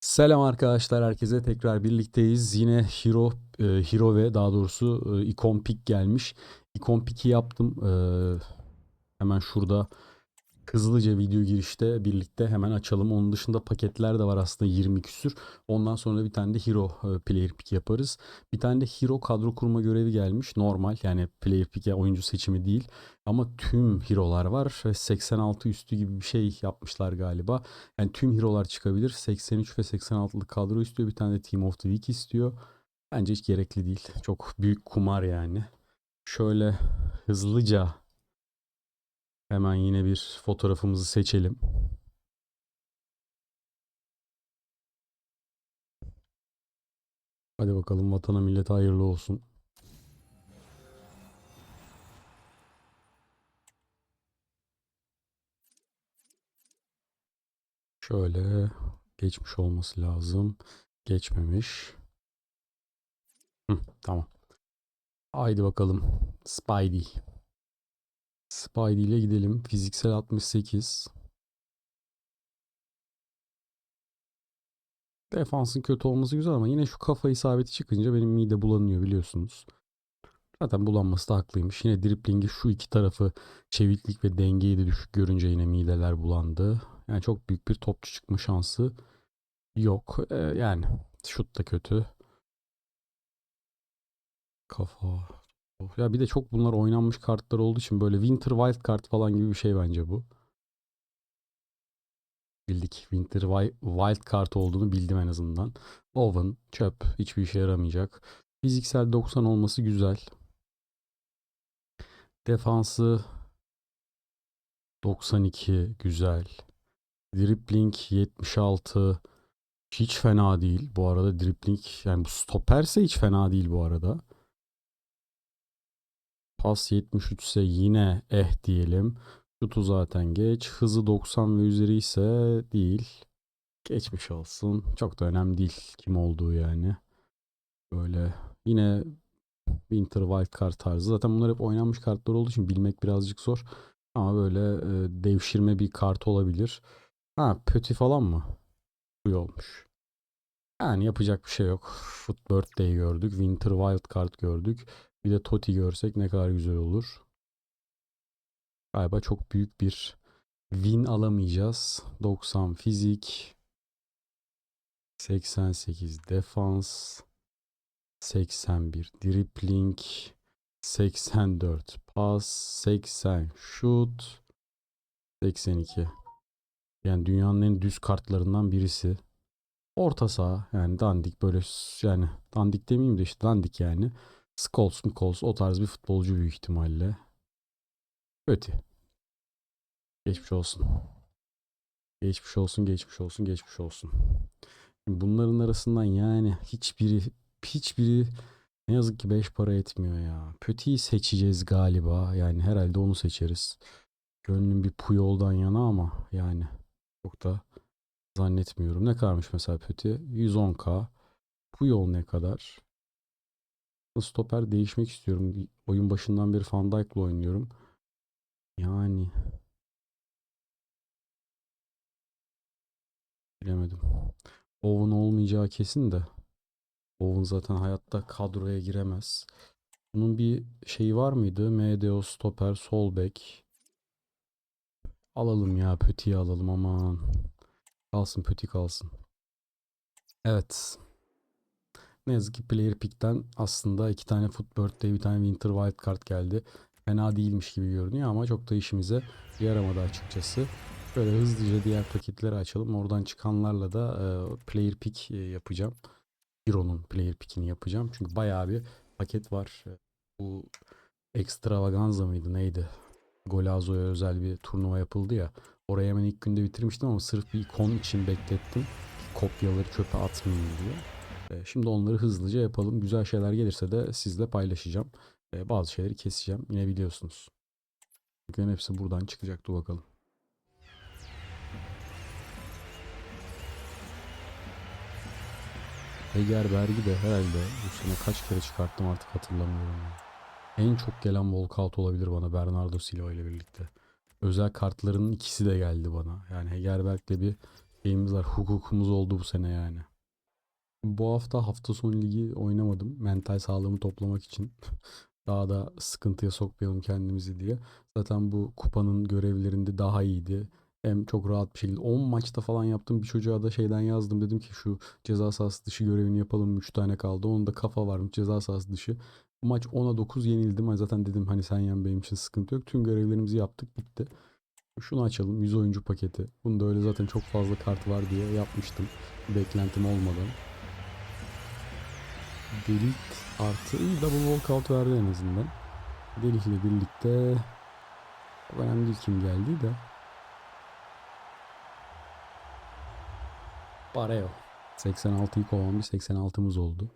Selam arkadaşlar herkese tekrar birlikteyiz. Yine Hero e, Hero ve daha doğrusu e, Icon Pick gelmiş. Icon Pick'i yaptım. E, hemen şurada hızlıca video girişte birlikte hemen açalım. Onun dışında paketler de var aslında 20 küsür. Ondan sonra bir tane de Hero e, Player Pick yaparız. Bir tane de Hero kadro kurma görevi gelmiş. Normal yani Player Pick ya oyuncu seçimi değil. Ama tüm hero'lar var ve 86 üstü gibi bir şey yapmışlar galiba. Yani tüm hero'lar çıkabilir. 83 ve 86'lık kadro istiyor. Bir tane de Team of the Week istiyor. Bence hiç gerekli değil. Çok büyük kumar yani. Şöyle hızlıca hemen yine bir fotoğrafımızı seçelim. Hadi bakalım vatana millete hayırlı olsun. Şöyle geçmiş olması lazım. Geçmemiş. Hı, tamam. Haydi bakalım. Spidey. Spidey ile gidelim. Fiziksel 68. Defansın kötü olması güzel ama yine şu kafa isabeti çıkınca benim mide bulanıyor biliyorsunuz. Zaten bulanması da haklıymış. Yine driplingi şu iki tarafı çeviklik ve dengeyi de düşük görünce yine mideler bulandı. Yani çok büyük bir topçu çıkma şansı yok. Ee, yani şut da kötü. Kafa. Ya bir de çok bunlar oynanmış kartlar olduğu için böyle Winter Wild Card falan gibi bir şey bence bu. Bildik. Winter Wi- Wild Card olduğunu bildim en azından. Oven, çöp. Hiçbir işe yaramayacak. Fiziksel 90 olması güzel. Defansı 92 güzel. Dribbling 76 hiç fena değil. Bu arada dribbling yani bu stoperse hiç fena değil bu arada. Pas 73 ise yine eh diyelim. Şutu zaten geç. Hızı 90 ve üzeri ise değil. Geçmiş olsun. Çok da önemli değil kim olduğu yani. Böyle yine Winter Wild Card tarzı. Zaten bunlar hep oynanmış kartlar olduğu için bilmek birazcık zor. Ama böyle e, devşirme bir kart olabilir. Ha Pöti falan mı? Bu olmuş. Yani yapacak bir şey yok. Foot Birthday gördük. Winter Wild Card gördük. Bir de Toti görsek ne kadar güzel olur. Galiba çok büyük bir win alamayacağız. 90 fizik. 88 defans. 81 dribbling. 84 pas. 80 şut. 82. Yani dünyanın en düz kartlarından birisi. Orta saha yani dandik böyle yani dandik demeyeyim de işte dandik yani. Scholes, Scholes o tarz bir futbolcu büyük ihtimalle. Kötü. Geçmiş olsun. Geçmiş olsun, geçmiş olsun, geçmiş olsun. Bunların arasından yani hiçbiri hiçbiri ne yazık ki 5 para etmiyor ya. Pöti'yi seçeceğiz galiba. Yani herhalde onu seçeriz. Gönlüm bir Puyol'dan yana ama yani çok da zannetmiyorum. Ne kadarmış mesela Pöti? 110k. Puyol ne kadar? Stoper değişmek istiyorum. Oyun başından beri Van Dijk'la oynuyorum. Yani bilemedim. Owen olmayacağı kesin de. Owen zaten hayatta kadroya giremez. Bunun bir şeyi var mıydı? MDO stoper, sol bek. Alalım ya Pöti'yi alalım aman. Kalsın Pöti kalsın. Evet. Ne yazık ki Player Pick'ten aslında iki tane Foot Birthday, bir tane Winter Wild Card geldi. Fena değilmiş gibi görünüyor ama çok da işimize yaramadı açıkçası. Böyle hızlıca diğer paketleri açalım. Oradan çıkanlarla da e, Player Pick e, yapacağım. Hero'nun Player Pick'ini yapacağım. Çünkü bayağı bir paket var. Bu Extravaganza mıydı neydi? Golazo'ya özel bir turnuva yapıldı ya. Oraya hemen ilk günde bitirmiştim ama sırf bir ikon için beklettim. Kopyaları çöpe atmayayım diye. E, Şimdi onları hızlıca yapalım. Güzel şeyler gelirse de sizle paylaşacağım. E, Bazı şeyleri keseceğim. Yine biliyorsunuz. Çünkü hepsi buradan çıkacaktı bakalım. Eger Bergi de herhalde bu sene kaç kere çıkarttım artık hatırlamıyorum. En çok gelen walkout olabilir bana Bernardo Silva ile birlikte. Özel kartlarının ikisi de geldi bana. Yani Hegerberg'le bir şeyimiz var. Hukukumuz oldu bu sene yani. Bu hafta hafta sonu ligi oynamadım. Mental sağlığımı toplamak için. Daha da sıkıntıya sokmayalım kendimizi diye. Zaten bu kupanın görevlerinde daha iyiydi. Hem çok rahat bir şekilde 10 maçta falan yaptım. Bir çocuğa da şeyden yazdım. Dedim ki şu ceza sahası dışı görevini yapalım. 3 tane kaldı. Onun da kafa varmış ceza sahası dışı. Maç 10'a 9 yenildim. Ay Zaten dedim hani sen yen benim için sıkıntı yok. Tüm görevlerimizi yaptık bitti. Şunu açalım 100 oyuncu paketi. Bunda öyle zaten çok fazla kart var diye yapmıştım. Beklentim olmadan. Delik artı iyi double walkout verdi en azından. Delikle birlikte çok önemli değil kim geldi de. Pareo. 86'yı kovan bir 86'mız oldu.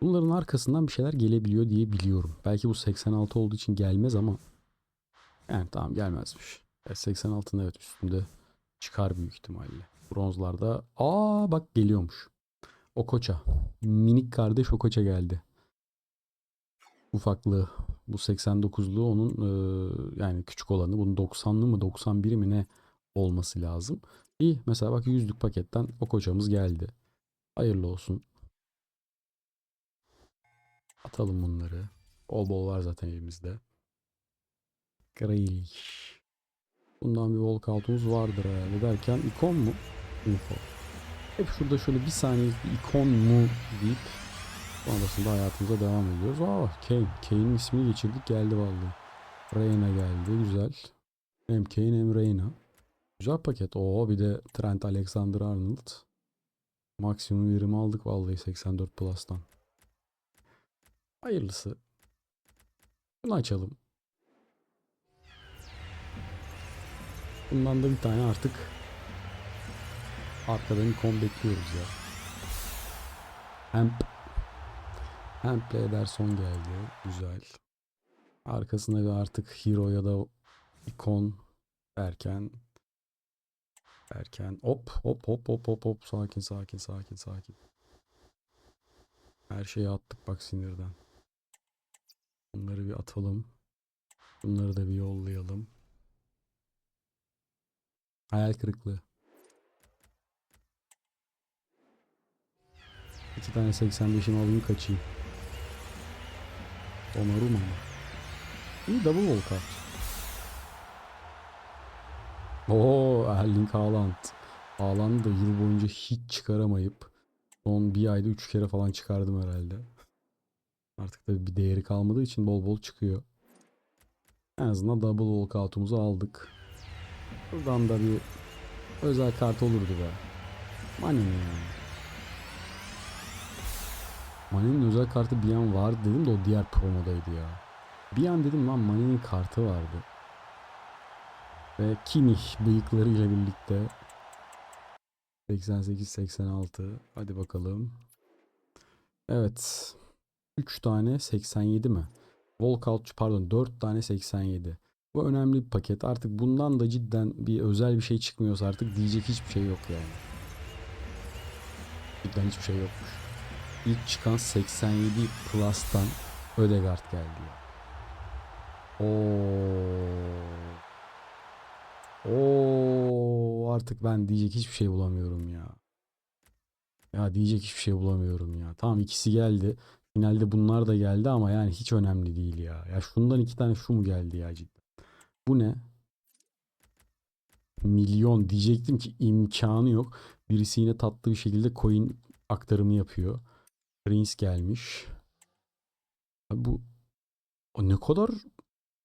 Bunların arkasından bir şeyler gelebiliyor diye biliyorum. Belki bu 86 olduğu için gelmez ama yani tamam gelmezmiş. E, 86'ın evet üstünde çıkar büyük ihtimalle. Bronzlarda aa bak geliyormuş. Okoça. Minik kardeş Okoça geldi. Ufaklığı. Bu 89'lu onun e, yani küçük olanı. Bunun 90'lı mı 91'i mi ne olması lazım. İyi mesela bak yüzlük paketten Okoça'mız geldi. Hayırlı olsun. Atalım bunları. Bol bol var zaten elimizde. Grealish. Bundan bir walkout'umuz vardır herhalde derken ikon mu? Info. Hep şurada şöyle bir saniye bir ikon mu deyip sonrasında hayatımıza devam ediyoruz. Aa Kane. Kane'in ismini geçirdik geldi vallahi. Reyna geldi güzel. Hem Kane hem Reyna. Güzel paket. Oo bir de Trent Alexander-Arnold. Maksimum verimi aldık vallahi 84 Plus'tan. Hayırlısı. Bunu açalım. Bundan da bir tane artık arkadan ikon bekliyoruz ya. Hemp. Hemp'le Ederson geldi. Güzel. Arkasına bir artık hero ya da ikon derken derken hop hop hop hop hop hop sakin sakin sakin sakin. Her şeyi attık bak sinirden. Bunları bir atalım. Bunları da bir yollayalım. Hayal kırıklığı. İki tane 85'imi alayım kaçayım. Donnarumma mı? İyi double walkout. Oo Erling Haaland. Haaland'ı da yıl boyunca hiç çıkaramayıp son bir ayda 3 kere falan çıkardım herhalde. Artık da bir değeri kalmadığı için bol bol çıkıyor. En azından double walkout'umuzu aldık. Buradan da bir özel kart olurdu be. Mane'nin yani. Mane'nin özel kartı bir an vardı dedim de o diğer promodaydı ya. Bir an dedim lan Mane'nin kartı vardı. Ve Kimmich bıyıklarıyla birlikte 88-86 hadi bakalım. Evet. 3 tane 87 mi? Walkout pardon 4 tane 87. Bu önemli bir paket. Artık bundan da cidden bir özel bir şey çıkmıyorsa artık diyecek hiçbir şey yok yani. Cidden hiçbir şey yokmuş. İlk çıkan 87 Plus'tan Ödegard geldi. Oo. Oo artık ben diyecek hiçbir şey bulamıyorum ya. Ya diyecek hiçbir şey bulamıyorum ya. Tamam ikisi geldi. Finalde bunlar da geldi ama yani hiç önemli değil ya. Ya şundan iki tane şu mu geldi ya cidden. Bu ne? Milyon diyecektim ki imkanı yok. Birisi yine tatlı bir şekilde coin aktarımı yapıyor. Prince gelmiş. Abi bu o ne kadar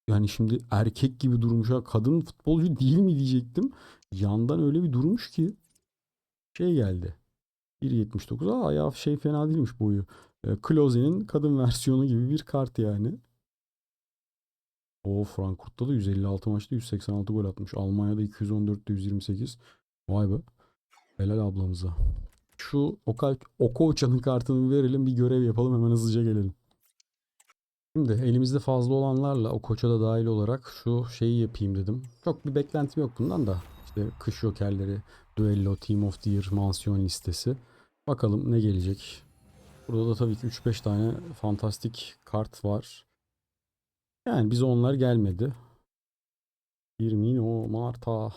yani şimdi erkek gibi durmuş ha kadın futbolcu değil mi diyecektim. Yandan öyle bir durmuş ki şey geldi. 1.79 aa ya şey fena değilmiş boyu. E, Klose'nin kadın versiyonu gibi bir kart yani. O Frankfurt'ta da 156 maçta 186 gol atmış. Almanya'da 214'te 128. Vay be. Helal ablamıza. Şu Okal Okoça'nın kartını verelim bir görev yapalım hemen hızlıca gelelim. Şimdi elimizde fazla olanlarla Okoça da dahil olarak şu şeyi yapayım dedim. Çok bir beklentim yok bundan da. İşte kış jokerleri, duello, team of the year, mansiyon listesi. Bakalım ne gelecek. Burada da tabii ki 3-5 tane fantastik kart var. Yani bize onlar gelmedi. Firmino, Marta.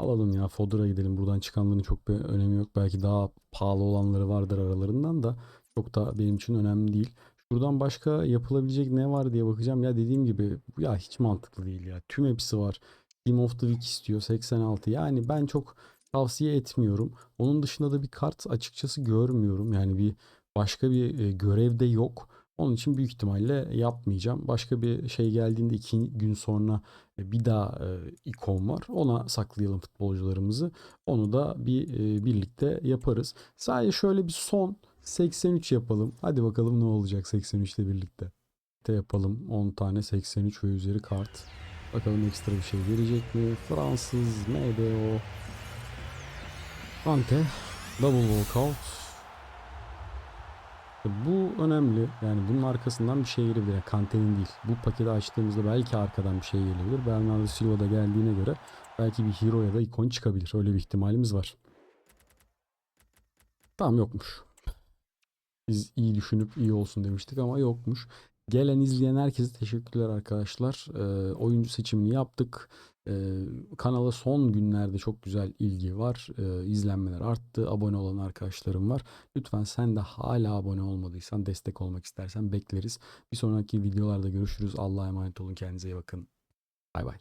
Alalım ya Fodor'a gidelim. Buradan çıkanların çok bir önemi yok. Belki daha pahalı olanları vardır aralarından da çok da benim için önemli değil. Şuradan başka yapılabilecek ne var diye bakacağım. Ya dediğim gibi ya hiç mantıklı değil ya. Tüm hepsi var. Team of the Week istiyor 86. Yani ben çok tavsiye etmiyorum. Onun dışında da bir kart açıkçası görmüyorum. Yani bir başka bir e, görevde yok. Onun için büyük ihtimalle yapmayacağım. Başka bir şey geldiğinde iki gün sonra e, bir daha e, ikon var. Ona saklayalım futbolcularımızı. Onu da bir e, birlikte yaparız. Sadece şöyle bir son 83 yapalım. Hadi bakalım ne olacak 83 ile birlikte. De yapalım 10 tane 83 ve üzeri kart. Bakalım ekstra bir şey verecek mi? Fransız MDO Ante Double Walkout bu önemli. Yani bunun arkasından bir şey gelebilir. Yani Kante'nin değil. Bu paketi açtığımızda belki arkadan bir şey gelebilir. Bernardo Silva da geldiğine göre belki bir hero ya da ikon çıkabilir. Öyle bir ihtimalimiz var. Tamam yokmuş. Biz iyi düşünüp iyi olsun demiştik ama yokmuş. Gelen izleyen herkese teşekkürler arkadaşlar. Ee, oyuncu seçimini yaptık. Ee, kanala son günlerde çok güzel ilgi var. Ee, izlenmeler arttı. Abone olan arkadaşlarım var. Lütfen sen de hala abone olmadıysan destek olmak istersen bekleriz. Bir sonraki videolarda görüşürüz. Allah'a emanet olun. Kendinize iyi bakın. Bay bay.